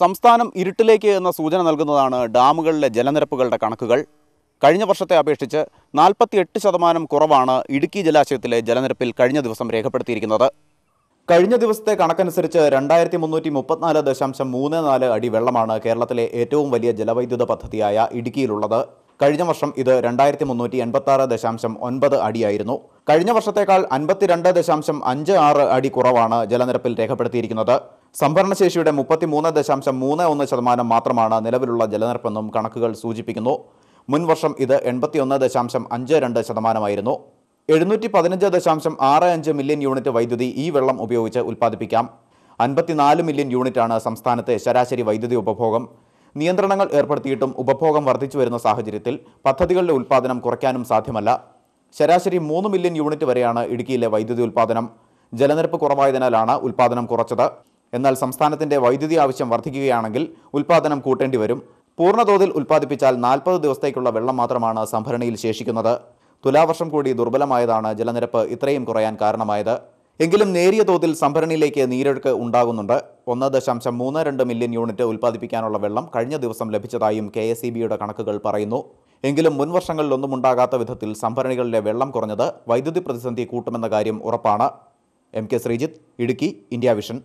സംസ്ഥാനം ഇരുട്ടിലേക്ക് എന്ന സൂചന നൽകുന്നതാണ് ഡാമുകളിലെ ജലനിരപ്പുകളുടെ കണക്കുകൾ. കഴിഞ്ഞ വർഷത്തെ അപേക്ഷിച്ച് നാൽപ്പത്തിയെട്ട് ശതമാനം കുറവാണ് ഇടുക്കി ജലാശയത്തിലെ ജലനിരപ്പിൽ കഴിഞ്ഞ ദിവസം രേഖപ്പെടുത്തിയിരിക്കുന്നത്. കഴിഞ്ഞ ദിവസത്തെ കണക്കനുസരിച്ച് രണ്ടായിരത്തി മുന്നൂറ്റി മുപ്പത്തിനാല് ദശാംശം മൂന്ന് നാല് അടി വെള്ളമാണ് കേരളത്തിലെ ഏറ്റവും വലിയ ജലവൈദ്യുത പദ്ധതിയായ ഇടുക്കിയിലുള്ളത്. കഴിഞ്ഞ വർഷം ഇത് രണ്ടായിരത്തി മുന്നൂറ്റി എൺപത്തി ആറ് ദശാംശം ഒൻപത് അടിയായിരുന്നു. കഴിഞ്ഞ വർഷത്തേക്കാൾ അൻപത്തിരണ്ട് ദശാംശം അഞ്ച് ആറ് അടി കുറവാണ് ജലനിരപ്പിൽ രേഖപ്പെടുത്തിയിരിക്കുന്നത്. സംഭരണശേഷിയുടെ മുപ്പത്തിമൂന്ന് ദശാംശം മൂന്ന് ഒന്ന് ശതമാനം മാത്രമാണ് നിലവിലുള്ള ജലനിരപ്പെന്നും കണക്കുകൾ സൂചിപ്പിക്കുന്നു. മുൻ വർഷം ഇത് എൺപത്തിയൊന്ന് ദശാംശം അഞ്ച് രണ്ട് ശതമാനമായിരുന്നു. എഴുന്നൂറ്റി പതിനഞ്ച് ദശാംശം ആറ് അഞ്ച് മില്യൺ യൂണിറ്റ് വൈദ്യുതി ഈ വെള്ളം ഉപയോഗിച്ച് ഉൽപ്പാദിപ്പിക്കാം. അൻപത്തിനാല് മില്യൺ യൂണിറ്റാണ് സംസ്ഥാനത്തെ ശരാശരി വൈദ്യുതി ഉപഭോഗം. നിയന്ത്രണങ്ങൾ ഏർപ്പെടുത്തിയിട്ടും ഉപഭോഗം വർദ്ധിച്ചു വരുന്ന സാഹചര്യത്തിൽ പദ്ധതികളുടെ ഉൽപ്പാദനം കുറയ്ക്കാനും സാധ്യമല്ല. ശരാശരി മൂന്ന് മില്യൺ യൂണിറ്റ് വരെയാണ് ഇടുക്കിയിലെ വൈദ്യുതി ഉൽപ്പാദനം. ജലനിരപ്പ് കുറവായതിനാലാണ് ഉൽപ്പാദനം കുറച്ചത്. എന്നാൽ സംസ്ഥാനത്തിന്റെ വൈദ്യുതി ആവശ്യം വർദ്ധിക്കുകയാണെങ്കിൽ ഉൽപ്പാദനം കൂട്ടേണ്ടി വരും. പൂർണതോതിൽ ഉൽപ്പാദിപ്പിച്ചാൽ നാൽപ്പത് ദിവസത്തേക്കുള്ള വെള്ളം മാത്രമാണ് സംഭരണിയിൽ ശേഷിക്കുന്നത്. തുലാവർഷം കൂടി ദുർബലമായതാണ് ജലനിരപ്പ് ഇത്രയും കുറയാൻ കാരണമായത്. എങ്കിലും നേരിയ തോതിൽ സംഭരണിയിലേക്ക് നീരൊഴുക്ക് ഉണ്ടാകുന്നുണ്ട്. ഒന്ന് ദശാംശം മൂന്ന് രണ്ട് മില്യൺ യൂണിറ്റ് ഉൽപ്പാദിപ്പിക്കാനുള്ള വെള്ളം കഴിഞ്ഞ ദിവസം ലഭിച്ചതായും കെ എസ് കണക്കുകൾ പറയുന്നു. എങ്കിലും മുൻ വർഷങ്ങളിലൊന്നും ഉണ്ടാകാത്ത വിധത്തിൽ സംഭരണികളിലെ വെള്ളം കുറഞ്ഞത് വൈദ്യുതി പ്രതിസന്ധി കൂട്ടുമെന്ന കാര്യം ഉറപ്പാണ്. M K Sreejith Idukki India vision.